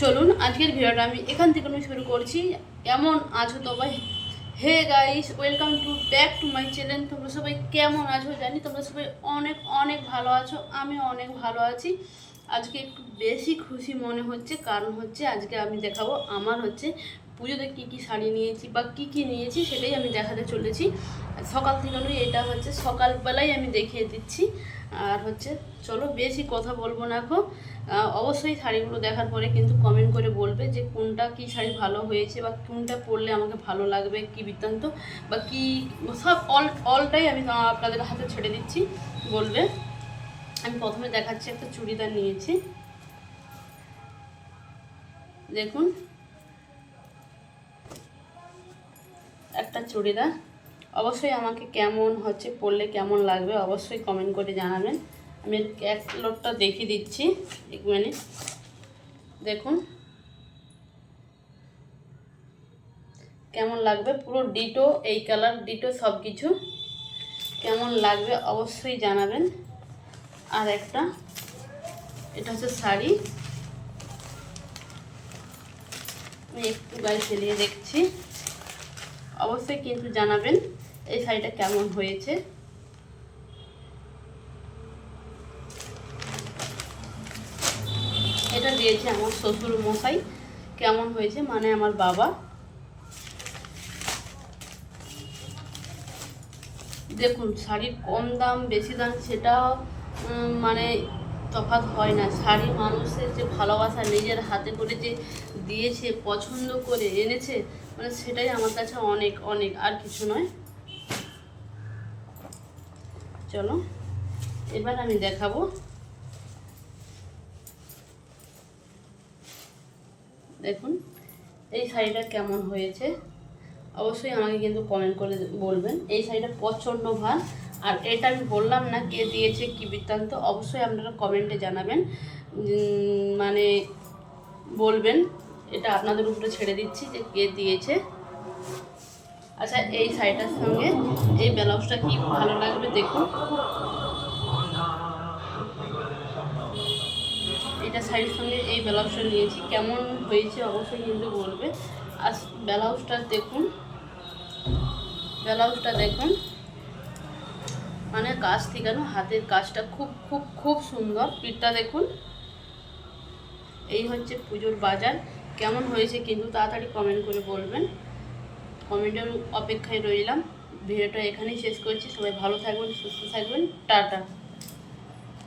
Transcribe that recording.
চলুন, আজকের ভিডিওটা আমি এখান থেকে আমি শুরু করছি। এমন আছো তবে hey guys welcome to back to my channel তোমরা সবাই কেমন আছো জানি? তোমরা সবাই অনেক অনেক ভালো আছো, আমি অনেক ভালো আছি। আজকে একটু বেশি খুশি মনে হচ্ছে, কারণ হচ্ছে আজকে আমি দেখাবো আমার হচ্ছে পুজোতে কী কী শাড়ি নিয়েছি বা কী কী নিয়েছি সেটাই আমি দেখাতে চলেছি। সকাল থেকে এটা হচ্ছে সকালবেলায় আমি দেখিয়ে দিচ্ছি। আর হচ্ছে, চলো বেশি কথা বলব না এখন। অবশ্যই শাড়িগুলো দেখার পরে কিন্তু কমেন্ট করে বলবে যে কোনটা কি শাড়ি ভালো হয়েছে বা কোনটা পরলে আমাকে ভালো লাগবে, কি বৃত্তান্ত বা কি সব অল অলটাই আমি আপনাদের হাতে ছেড়ে দিচ্ছি, বলবে। আমি প্রথমে দেখাচ্ছি একটা চুড়িদার নিয়েছি। দেখুন। একটা চুড়িদার। অবশ্যই আমাকে কেমন হচ্ছে পরলে কেমন লাগবে অবশ্যই কমেন্ট করে জানাবেন। আমি এক লোটটা দেখিয়ে দিচ্ছি, এক মিনিট দেখুন। কেমন লাগবে? পুরো ডিটো এই কালার ডিটো সব কিছু কেমন লাগবে অবশ্যই জানাবেন। আর একটা, এটা হচ্ছে শাড়ি। আমি একটু গায়ে ফেলিয়ে দেখছি। অবশ্যই কিন্তু জানাবেন। এই শাড়িটা কেমন হয়েছে? এটা দিয়েছে আমার শ্বশুর মশাই। কেমন হয়েছে? মানে আমার বাবা। দেখুন, শাড়ির কম দাম, বেশি দাম সেটা মানে তফাৎ হয় না। শাড়ি মানুষের যে ভালোবাসা, নিজের হাতে করে যে দিয়েছে, পছন্দ করে এনেছে মানে সেটাই আমার কাছে অনেক অনেক। আর কিছু নয়। চলো, এবার আমি দেখাবো। দেখুন, এই শাড়িটা কেমন হয়েছে? অবশ্যই আমাকে কিন্তু কমেন্ট করে বলবেন, এই শাড়িটা প্রচণ্ড ভালো। আর এটা আমি বললাম না কে দিয়েছে, কি বৃত্তান্ত, অবশ্যই আপনারা কমেন্টে জানাবেন। মানে বলবেন, এটা আপনাদের উপরে ছেড়ে দিচ্ছি যে কে দিয়েছে। আচ্ছা এই শাড়িটার সঙ্গে এই ব্লাউজটা কি ভালো লাগবে দেখুন। এটা শাড়ির সঙ্গে এই ব্লাউজটা নিয়েছি। কেমন হয়েছে অবশ্যই কিন্তু বলবে। আর ব্লাউজটা দেখুন ব্লাউজটা দেখুন। মানে কাজ থেকে না হাতের কাজটা খুব খুব খুব সুন্দর। পিঠটা দেখুন। এই হচ্ছে পুজোর বাজার। কেমন হয়েছে কিন্তু তাড়াতাড়ি কমেন্ট করে বলবেন। কমেন্টের অপেক্ষায় রইলাম। ভিডিওটা এখানেই শেষ করছি। সবাই ভালো থাকবেন সুস্থ থাকবেন। টাটা।